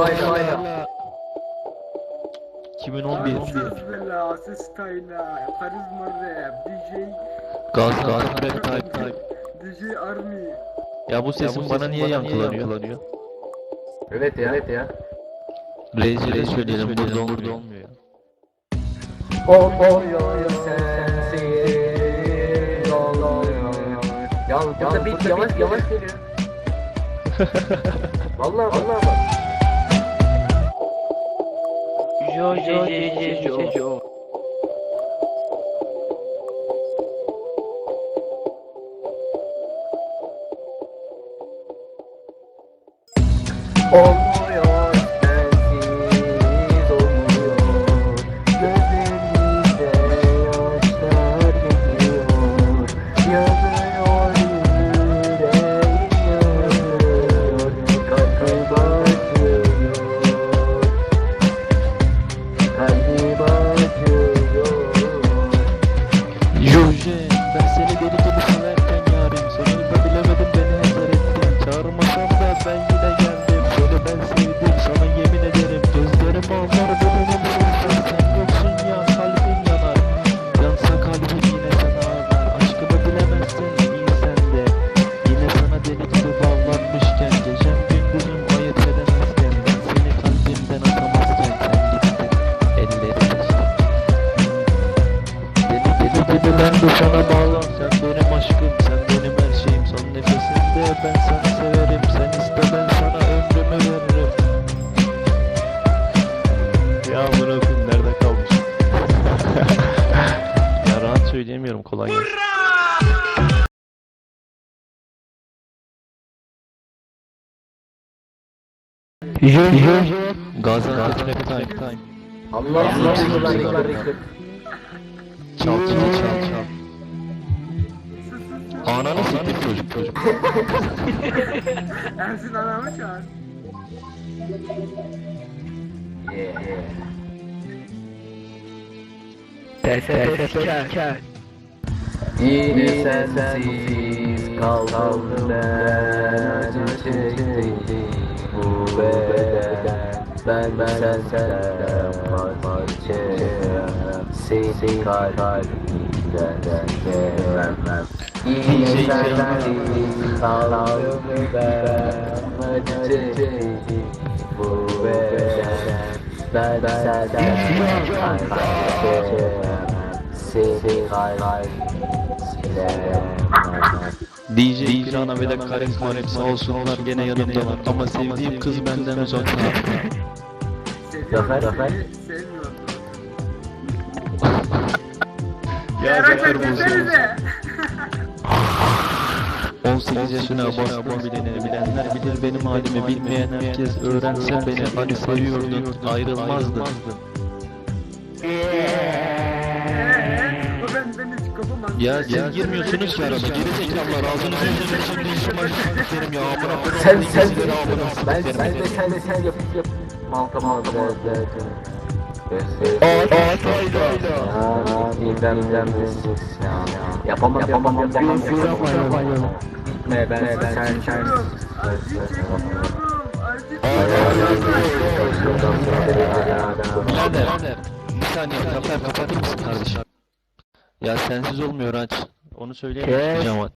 Hayda hayda. 2011 Bismillah, Sistayla, Karizma Rap, DJ, Type Type DJ Army. Ya bu sesin bana niye yankılanıyor? Evet ya evet ya. Reis'e söyleyelim burada olmuyor. olmuyor. Olmuyor sensiz olmuyor. Ya burada bir yavaş yavaş geliyor. Vallahi vallahi bak. Jo jo jo jo jo. Olmuyor Sen yoksun ya kalbim yanar Yansa kalbim yine sana ağlar Aşkımı bilemezsin iyi Yine sana deli bağlanmışken Gecem gündüzüm ayırt edemezken seni kalbimden atamazken Sen gittin elleri taştın ben de sana bağlan Sen benim aşkım sen benim her şeyim. Son nefesimde ben seni Ya bunu okuyayım nerede kalmış? Ya rahat söyleyemiyorum kolay gelsin. Gaziantep Time Time Allah Allah Allah Allah. Çal çal çal çal. Ananı siktir çocuk çocuk. Ersin anamı çağır. Yeah yeah. Yine sensiz kaldım ben acı çektim bu beden Ben ben senden vazgeçemem Seni kalbimden sevmem Yine sensiz kaldım ben acı beden Ben senden Seni DJ Pirana ve de Karim Karim sağ olsunlar gene yanımdalar Ama sevdiğim kız benden uzakta Zafer, Zafer. Ya Zafer bize. 18 yaşına basma bileni bilenler bilir benim halimi bilmeyen herkes öğrense beni hani seviyordun ayrılmazdın. Ya siz girmiyorsunuz ki araba geri zekalılar ağzınızı yüzünüzü şimdi işim derim ya amına koyayım Sen sen ben sen de sen de sen yap yap malta malta malta Ağaç ağaç indem Yapamam yapamam yapamam Gitme ben sen sen Birader bir saniye Zafer kapatır mısın kardeşim? Ya sensiz olmuyor aç. Onu söyleyemeyeceğim.